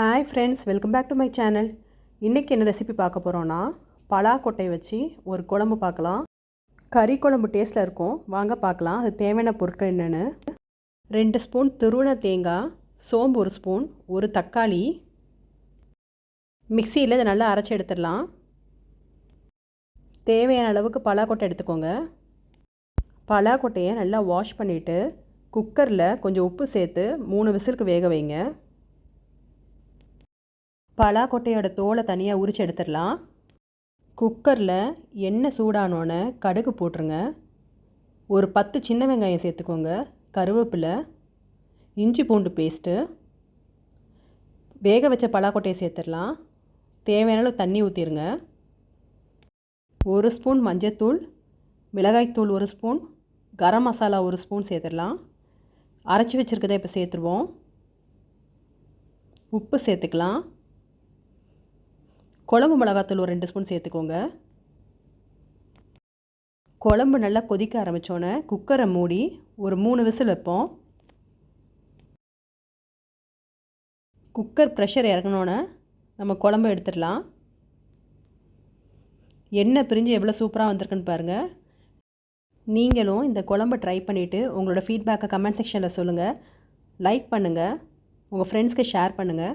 Hi friends welcome back to my channel இன்றைக்கி என்ன recipe பார்க்க போகிறோன்னா பலாக்கொட்டை வச்சு ஒரு குழம்பு பார்க்கலாம். கறி குழம்பு டேஸ்ட்டில் இருக்கும். வாங்க பார்க்கலாம் அது தேவையான பொருட்கள் என்னென்னு. ரெண்டு ஸ்பூன் துருவன தேங்காய் சோம்பு ஒரு ஸ்பூன் ஒரு தக்காளி. மிக்சியில் இதை நல்லா அரைச்சி எடுத்துடலாம். தேவையான அளவுக்கு பலாக்கொட்டை எடுத்துக்கோங்க. பலாக்கொட்டையை நல்லா வாஷ் பண்ணிவிட்டு குக்கரில் கொஞ்சம் உப்பு சேர்த்து மூணு விசிலுக்கு வேக வைங்க. பலாக்கொட்டையோட தோலை தனியாக உரிச்சு எடுத்துடலாம். குக்கரில் எண்ணெய் சூடானோன்னே கடுகு போட்டுருங்க. ஒரு பத்து சின்ன வெங்காயம் சேர்த்துக்கோங்க. கருவேப்பிலை இஞ்சி பூண்டு பேஸ்ட்டு. வேக வச்ச பலாக்கொட்டையை சேர்த்துடலாம். தேவையான தண்ணி ஊற்றிடுங்க ஒரு ஸ்பூன் மஞ்சத்தூள் மிளகாய்த்தூள் ஒரு ஸ்பூன் கரம் மசாலா ஒரு ஸ்பூன் சேர்த்துடலாம். அரைச்சி வச்சுருக்கதை இப்போ சேர்த்துருவோம். உப்பு சேர்த்துக்கலாம். குழம்பு மிளகாத்தூள் ஒரு ரெண்டு ஸ்பூன் சேர்த்துக்கோங்க. குழம்பு நல்லா கொதிக்க ஆரம்பித்தோன்னே குக்கரை மூடி ஒரு மூணு விசில் வைப்போம். குக்கர் ப்ரெஷர் இறங்கினோன்னே நம்ம குழம்பு எடுத்துடலாம். எண்ணெய் பிரிஞ்சு எவ்வளோ சூப்பராக வந்திருக்குன்னு பாருங்கள் நீங்களும் இந்த குழம்பை ட்ரை பண்ணிவிட்டு உங்களோட ஃபீட்பேக்கை கமெண்ட் செக்ஷனில் சொல்லுங்கள் லைக் பண்ணுங்கள் உங்கள் ஃப்ரெண்ட்ஸ்க்கு ஷேர் பண்ணுங்கள்